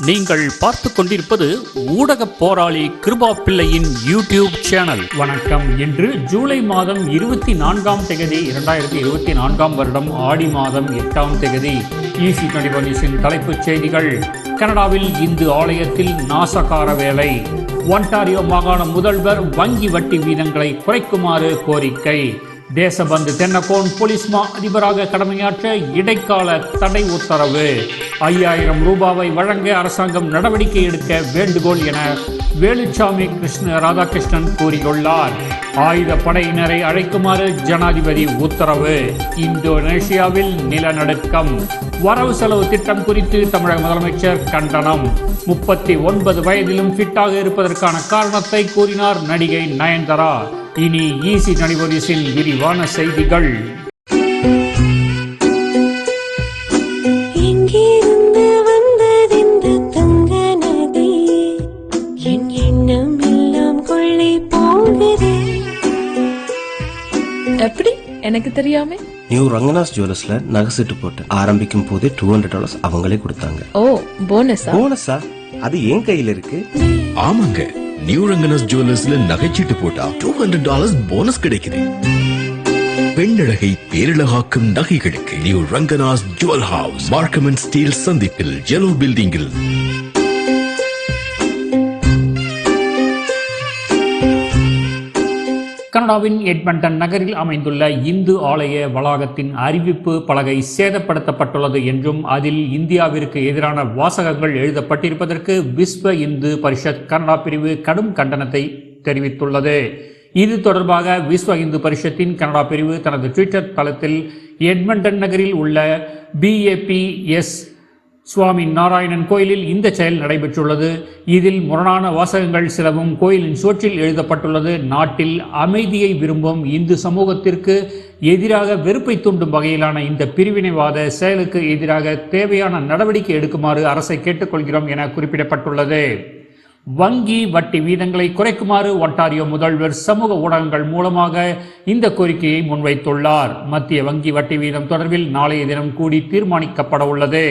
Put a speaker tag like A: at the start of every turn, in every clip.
A: நீங்கள் பார்த்து கொண்டிருப்பது ஊடக போராளி கிருபா பிள்ளையின் யூடியூப் சேனல். வணக்கம். இன்று ஜூலை மாதம் இருபத்தி நான்காம் தேதி இரண்டாயிரத்தி இருபத்தி நான்காம் வருடம் ஆடி மாதம் எட்டாம் தேதி. ஈசி டுவெண்டி தலைப்புச் செய்திகள். கனடாவில் இந்து ஆலயத்தில் நாசகார வேலை. ஒன்டாரியோ மாகாண முதல்வர் வங்கி வட்டி வீதங்களை குறைக்குமாறு கோரிக்கை. தேசபந்து தென்னகோன் போலீஸ் மா அதிபராக கடமையாற்ற இடைக்கால தடை உத்தரவு. ஐயாயிரம் ரூபாவை வழங்க அரசாங்கம் நடவடிக்கை எடுக்க வேண்டுகோள் என வேலுச்சாமி கிருஷ்ண ராதாகிருஷ்ணன் கூறியுள்ளார். ஆயுத படையினரை அழைக்குமாறு ஜனாதிபதி உத்தரவு. இந்தோனேஷியாவில் நிலநடுக்கம். வரவு செலவு திட்டம் குறித்து தமிழக முதலமைச்சர் கண்டனம். முப்பத்தி ஒன்பது வயதிலும் ஃபிட்டாக இருப்பதற்கான காரணத்தை கூறினார் நடிகை நயன்தாரா. இனி ஈசி நடிபொலிஸில் விரிவான செய்திகள்.
B: எப்படி? எனக்கு தெரியாம.
C: நியூ ரங்கநாஸ் ஜுவல்லர்ஸ்ல நகை செட்டு போட்டேன் ஆரம்பிக்கும் போதே டூ ஹண்ட்ரட் டாலர்ஸ் அவங்களே கொடுத்தாங்க.
B: ஓ போனஸா
C: போனஸா அது என் கையில இருக்கு.
D: ஆமாங்க. நியூ ரங்கனஸ் ஜுவல்லர்ஸ்ல நகைச்சீட்டு போட்டா டூ ஹண்ட்ரட் டாலர்ஸ் போனஸ் கிடைக்குது. பெண்ணழகை பேரழகாக்கும் நகைகளுக்கு new Ranganas jewel house Markham and Steeles சந்திப்பில் ஜெலோ பில்டிங்கில்
A: கனடாவின் எட்மண்டன் நகரில் அமைந்துள்ள இந்து ஆலய வளாகத்தின் அறிவிப்பு பலகை சேதப்படுத்தப்பட்டுள்ளது என்றும் அதில் இந்தியாவிற்கு எதிரான வாசகங்கள் எழுதப்பட்டிருப்பதற்கு விஸ்வ இந்து பரிஷத் கனடா பிரிவு கடும் கண்டனத்தை தெரிவித்துள்ளது. இது தொடர்பாக விஸ்வ இந்து பரிஷத்தின் கனடா பிரிவு தனது ட்விட்டர் தளத்தில் எட்மண்டன் நகரில் உள்ள பிஏபிஎஸ் சுவாமி நாராயணன் கோயிலில் இந்த செயல் நடைபெற்றுள்ளது. இதில் முரணான வாசகங்கள் சிலவும் கோயிலின் சுவற்றில் எழுதப்பட்டுள்ளது. நாட்டில் அமைதியை விரும்பும் இந்து சமூகத்திற்கு எதிராக வெறுப்பை தூண்டும் வகையிலான இந்த பிரிவினைவாத செயலுக்கு எதிராக தேவையான நடவடிக்கை எடுக்குமாறு அரசை கேட்டுக்கொள்கிறோம் என குறிப்பிடப்பட்டுள்ளது. வங்கி வட்டி வீதங்களை குறைக்குமாறு ஒன்டாரியோ முதல்வர் சமூக ஊடகங்கள் மூலமாக இந்த கோரிக்கையை முன்வைத்துள்ளார். மத்திய வங்கி வட்டி வீதம் தொடர்பில் நாளைய தினம் கூடி தீர்மானிக்கப்பட உள்ளது.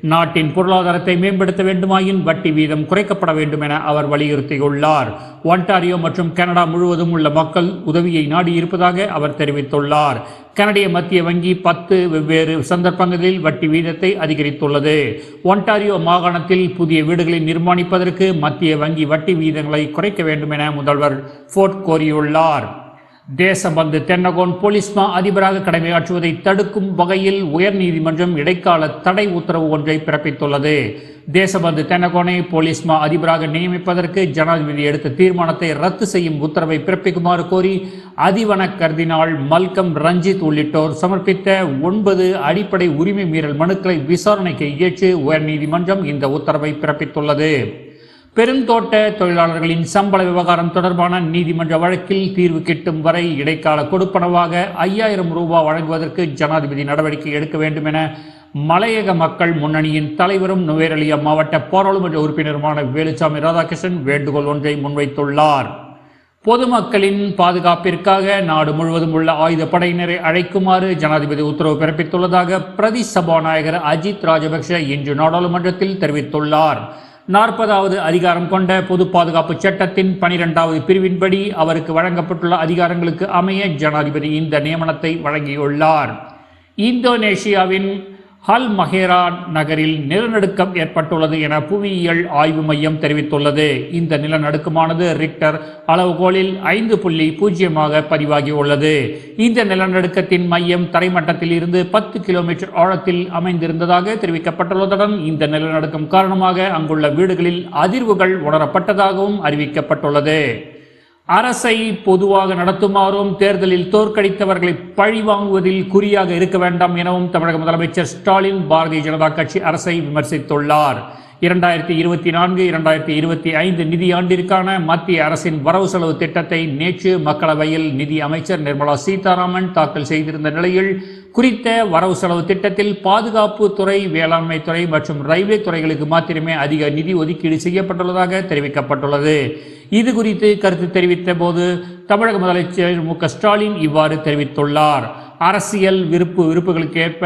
A: நாட்டின் பொருளாதாரத்தை மேம்படுத்த வேண்டுமாயின் வட்டி வீதம் குறைக்கப்பட வேண்டும் என அவர் வலியுறுத்தியுள்ளார். ஒன்டாரியோ மற்றும் கனடா முழுவதும் உள்ள மக்கள் உதவியை நாடி இருப்பதாக அவர் தெரிவித்துள்ளார். கனடிய மத்திய வங்கி பத்து வெவ்வேறு சந்தர்ப்பங்களில் வட்டி வீதத்தை அதிகரித்துள்ளது. ஒன்டாரியோ மாகாணத்தில் புதிய வீடுகளை நிர்மாணிப்பதற்கு மத்திய வங்கி வட்டி வீதங்களை குறைக்க வேண்டும் என முதல்வர் ஃபோர்ட் கோரியுள்ளார். தேசபந்து தென்னகோன் போலீஸ் மா அதிபராக கடமையாற்றுவதை தடுக்கும் வகையில் உயர்நீதிமன்றம் இடைக்கால தடை உத்தரவு ஒன்றை பிறப்பித்துள்ளது. தேசபந்து தென்னகோனை போலீஸ் மா அதிபராக நியமிப்பதற்கு ஜனாதிபதி எடுத்த தீர்மானத்தை ரத்து செய்யும் உத்தரவை பிறப்பிக்குமாறு கோரி அதிவன கர்தினால் மல்கம் ரஞ்சித் உள்ளிட்டோர் சமர்ப்பித்த ஒன்பது அடிப்படை உரிமை மீறல் மனுக்களை விசாரணைக்கு ஏற்று உயர்நீதிமன்றம் இந்த உத்தரவை பிறப்பித்துள்ளது. பெருந்தோட்ட தொழிலாளர்களின் சம்பள விவகாரம் தொடர்பான நீதிமன்ற வழக்கில் தீர்வு கிட்டும் வரை இடைக்கால கொடுப்பனவாக ஐயாயிரம் ரூபாய் வழங்குவதற்கு ஜனாதிபதி நடவடிக்கை எடுக்க வேண்டும் என மலையக மக்கள் முன்னணியின் தலைவரும் நுவேரலியா மாவட்ட பாராளுமன்ற உறுப்பினருமான வேலுச்சாமி ராதாகிருஷ்ணன் வேண்டுகோள் ஒன்றை முன்வைத்துள்ளார். பொதுமக்களின் பாதுகாப்பிற்காக நாடு முழுவதும் உள்ள ஆயுத படையினரை அழைக்குமாறு ஜனாதிபதி உத்தரவு பிறப்பித்துள்ளதாக பிரதி சபாநாயகர் அஜித் ராஜபக்ஷ இன்று நாடாளுமன்றத்தில் தெரிவித்துள்ளார். நாற்பதாவது அதிகாரம் கொண்ட பொது பாதுகாப்பு சட்டத்தின் பனிரெண்டாவது பிரிவின்படி அவருக்கு வழங்கப்பட்டுள்ள அதிகாரங்களுக்கு அமைய ஜனாதிபதி இந்த நியமனத்தை வழங்கியுள்ளார். இந்தோனேஷியாவின் ஹல் மஹேரா நகரில் நிலநடுக்கம் ஏற்பட்டுள்ளது என புவியியல் ஆய்வு மையம் தெரிவித்துள்ளது. இந்த நிலநடுக்கமானது ரிக்டர் அளவுகோலில் ஐந்து புள்ளி பூஜ்ஜியமாக பதிவாகியுள்ளது. இந்த நிலநடுக்கத்தின் மையம் தரைமட்டத்தில் இருந்து பத்து கிலோமீட்டர் ஆழத்தில் அமைந்திருந்ததாக தெரிவிக்கப்பட்டுள்ளதுடன் இந்த நிலநடுக்கம் காரணமாக அங்குள்ள வீடுகளில் அதிர்வுகள் உணரப்பட்டதாகவும் அறிவிக்கப்பட்டுள்ளது. அரசை பொதுவாக நடத்துமாறும் தேர்தலில் தோற்கடித்தவர்களை பழி வாங்குவதில் குறியாக இருக்க வேண்டாம் எனவும் தமிழக முதலமைச்சர் ஸ்டாலின் பாரதிய ஜனதா கட்சி அரசை விமர்சித்துள்ளார். இரண்டாயிரத்தி இருபத்தி நான்கு இரண்டாயிரத்தி இருபத்தி ஐந்து நிதியாண்டிற்கான மத்திய அரசின் வரவு செலவு திட்டத்தை நேற்று மக்களவையில் நிதி அமைச்சர் நிர்மலா சீதாராமன் தாக்கல் செய்திருந்த நிலையில் குறித்த வரவு செலவு திட்டத்தில் பாதுகாப்பு துறை வேளாண்மை துறை மற்றும் ரயில்வே துறைகளுக்கு மாத்திரமே அதிக நிதி ஒதுக்கீடு செய்யப்பட்டுள்ளதாக தெரிவிக்கப்பட்டுள்ளது. இது குறித்து கருத்து தெரிவித்த போது தமிழக முதலமைச்சர் மு. ஸ்டாலின் இவ்வாறு தெரிவித்துள்ளார். அரசியல் விருப்பு விருப்புகளுக்கேற்ப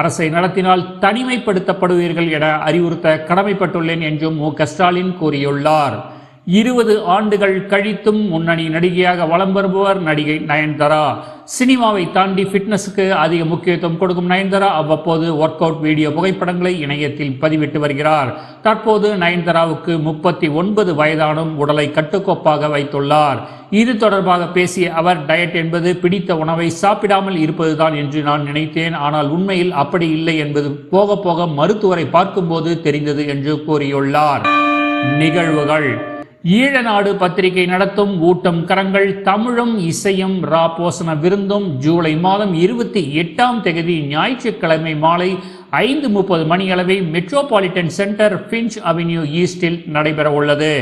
A: அரசை நடத்தினால் தனிமைப்படுத்தப்படுவீர்கள் என அறிவுறுத்த கடமைப்பட்டுள்ளேன் என்றும் மு. ஸ்டாலின் கூறியுள்ளார். இருபது ஆண்டுகள் கழித்தும் முன்னணி நடிகையாக வலம் வருபவர் நடிகை நயன்தாரா. சினிமாவை தாண்டி ஃபிட்னஸுக்கு அதிக முக்கியத்துவம் கொடுக்கும் நயன்தாரா அவ்வப்போது ஒர்க் அவுட் வீடியோ புகைப்படங்களை இணையத்தில் பதிவிட்டு வருகிறார். தற்போது நயன்தாராவுக்கு முப்பத்தி ஒன்பது வயதானும் உடலை கட்டுக்கோப்பாக வைத்துள்ளார். இது தொடர்பாக பேசிய அவர் டயட் என்பது பிடித்த உணவை சாப்பிடாமல் இருப்பதுதான் என்று நான் நினைத்தேன். ஆனால் உண்மையில் அப்படி இல்லை என்பது போக போக மருத்துவரை பார்க்கும்போது தெரிந்தது என்று கூறியுள்ளார். நிகழ்வுகள் ஈழநாடு பத்திரிகை நடத்தும் ஊட்டம் கரங்கள் தமிழும் இசையும் ரா போசன விருந்தும் ஜூலை மாதம் இருபத்தி எட்டாம் தேதி ஞாயிற்றுக்கிழமை மாலை ஐந்து முப்பது மணியளவை மெட்ரோபாலிட்டன் சென்டர் பிஞ்ச் அவென்யூ ஈஸ்டில் நடைபெற உள்ளது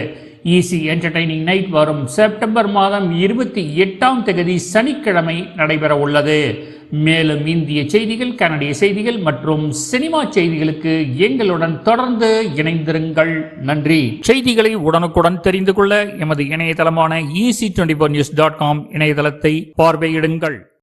A: ஈசி என்டர்டைனிங் நைட் வரும் செப்டம்பர் மாதம் இருபத்தி எட்டாம் தேதி சனிக்கிழமை நடைபெற உள்ளது மேலும் இந்திய செய்திகள் கனடிய செய்திகள் மற்றும் சினிமா செய்திகளுக்கு எங்களுடன் தொடர்ந்து இணைந்திருங்கள். நன்றி. செய்திகளை உடனுக்குடன் தெரிந்து கொள்ள எமது இணையதளமான EC twenty news dot com இணையதளத்தை பார்வையிடுங்கள்.